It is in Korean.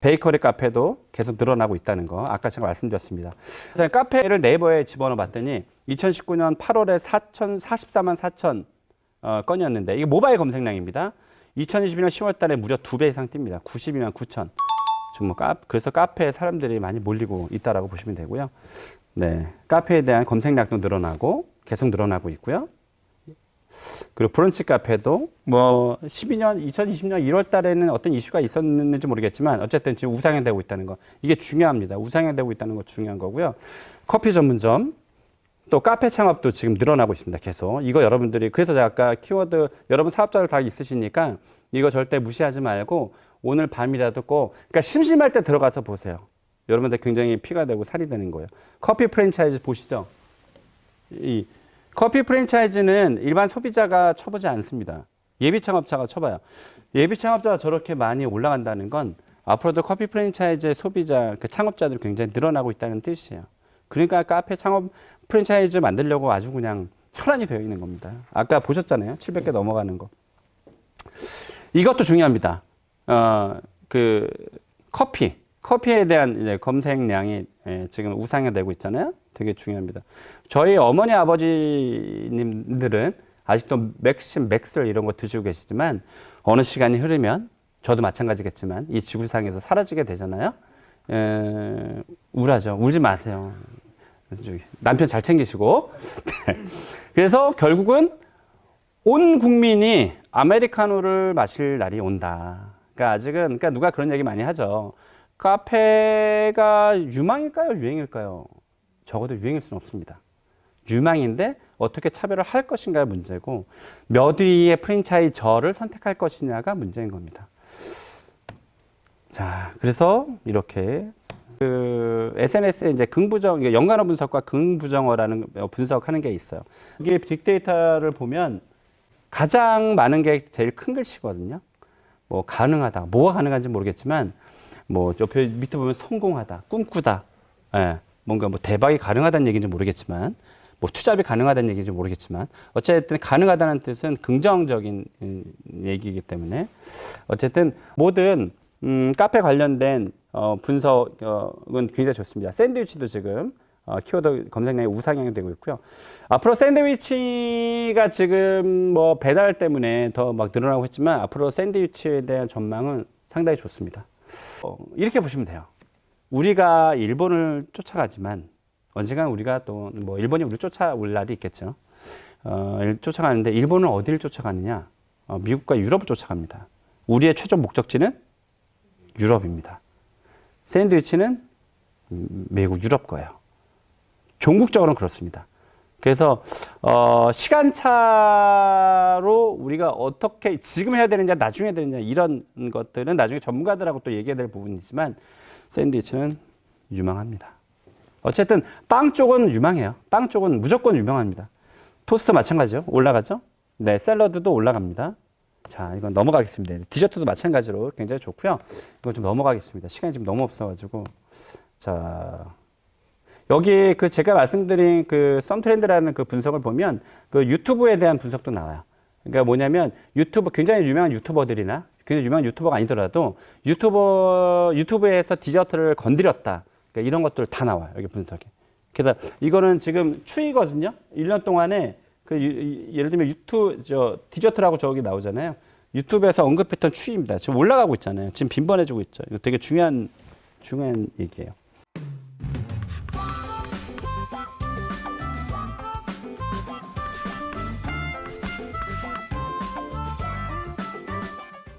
베이커리 카페도 계속 늘어나고 있다는 거 아까 제가 말씀드렸습니다. 카페를 네이버에 집어넣어 봤더니 2019년 8월에 4천 44만 4천 어, 건이었는데 이게 모바일 검색량입니다. 2022년 10월 달에 무려 두 배 이상 뜁니다. 92만 9천. 지금 뭐 카, 그래서 카페에 사람들이 많이 몰리고 있다라고 보시면 되고요. 네. 카페에 대한 검색량도 늘어나고 계속 늘어나고 있고요. 그리고 브런치 카페도 뭐 12년 2020년 1월 달에는 어떤 이슈가 있었는지 모르겠지만 어쨌든 지금 우상향되고 있다는 거 이게 중요합니다. 우상향되고 있다는 거 중요한 거고요. 커피 전문점 또 카페 창업도 지금 늘어나고 있습니다. 계속 이거 여러분들이 그래서 제가 아까 키워드 여러분 사업자들 다 있으시니까 이거 절대 무시하지 말고 오늘 밤이라도 꼭 그러니까 심심할 때 들어가서 보세요. 여러분들 굉장히 피가 되고 살이 되는 거예요. 커피 프랜차이즈 보시죠. 이 커피 프랜차이즈는 일반 소비자가 쳐보지 않습니다. 예비 창업자가 쳐봐요. 예비 창업자가 저렇게 많이 올라간다는 건 앞으로도 커피 프랜차이즈의 소비자, 그 창업자들이 굉장히 늘어나고 있다는 뜻이에요. 그러니까 카페 창업 프랜차이즈 만들려고 아주 그냥 혈안이 되어 있는 겁니다. 아까 보셨잖아요. 700개 넘어가는 거. 이것도 중요합니다. 어, 그 커피, 커피에 대한 이제 검색량이 예, 지금 우상향되고 있잖아요. 되게 중요합니다. 저희 어머니 아버지님들은 아직도 맥심, 맥슬 이런 거 드시고 계시지만 어느 시간이 흐르면 저도 마찬가지겠지만 이 지구상에서 사라지게 되잖아요. 에, 우울하죠. 울지 마세요. 남편 잘 챙기시고. 네. 그래서 결국은 온 국민이 아메리카노를 마실 날이 온다. 그러니까 아직은 그러니까 누가 그런 얘기 많이 하죠. 카페가 유망일까요, 유행일까요? 적어도 유행일 수는 없습니다. 유망인데 어떻게 차별을 할 것인가가 문제고 몇 위의 프랜차이저를 선택할 것이냐가 문제인 겁니다. 자, 그래서 이렇게 그 SNS에 이제 긍부정, 연관어 분석과 긍부정어라는 분석하는 게 있어요. 이게 빅데이터를 보면 가장 많은 게 제일 큰 글씨거든요. 뭐 가능하다, 뭐가 가능한지 모르겠지만 뭐 옆에 밑에 보면 성공하다, 꿈꾸다, 예, 뭔가 뭐 대박이 가능하다는 얘기인지 모르겠지만 뭐 투잡이 가능하다는 얘기인지 모르겠지만 어쨌든 가능하다는 뜻은 긍정적인 음, 얘기이기 때문에 어쨌든 모든 음, 카페 관련된 어, 분석은 굉장히 좋습니다. 샌드위치도 지금 어, 키워드 검색량이 우상향이 되고 있고요. 앞으로 샌드위치가 지금 뭐 배달 때문에 더 막 늘어나고 있지만 앞으로 샌드위치에 대한 전망은 상당히 좋습니다. 어, 이렇게 보시면 돼요. 우리가 일본을 쫓아가지만 언젠가 우리가 또 뭐 일본이 우리 쫓아올 날이 있겠죠. 어, 쫓아가는데 일본은 어디를 쫓아가느냐? 어, 미국과 유럽을 쫓아갑니다. 우리의 최종 목적지는 유럽입니다. 샌드위치는 음, 미국 유럽 거예요. 종국적으로는 그렇습니다. 그래서 어, 시간차로 우리가 어떻게 지금 해야 되느냐 나중에 해야 되느냐 이런 것들은 나중에 전문가들하고 또 얘기해야 될 부분이지만 샌드위치는 유망합니다. 어쨌든 빵 쪽은 유망해요. 빵 쪽은 무조건 유명합니다. 토스트 마찬가지죠. 올라가죠. 네, 샐러드도 올라갑니다. 자, 이건 넘어가겠습니다. 디저트도 마찬가지로 굉장히 좋고요. 이건 좀 넘어가겠습니다. 시간이 지금 너무 없어가지고. 자, 여기 그 제가 말씀드린 그 썸트렌드라는 그 분석을 보면 그 유튜브에 대한 분석도 나와요. 그러니까 뭐냐면 유튜브 굉장히 유명한 유튜버들이나 굉장히 유명한 유튜버가 아니더라도 유튜버 유튜브에서 디저트를 건드렸다. 그러니까 이런 것들 다 나와요. 여기 분석에. 그래서 이거는 지금 추이거든요. 1년 동안에 그 유- 예를 들면 유튜브 저 디저트라고 저기 나오잖아요. 유튜브에서 언급했던 추이입니다. 지금 올라가고 있잖아요. 지금 빈번해지고 있죠. 이거 되게 중요한 중요한 얘기예요.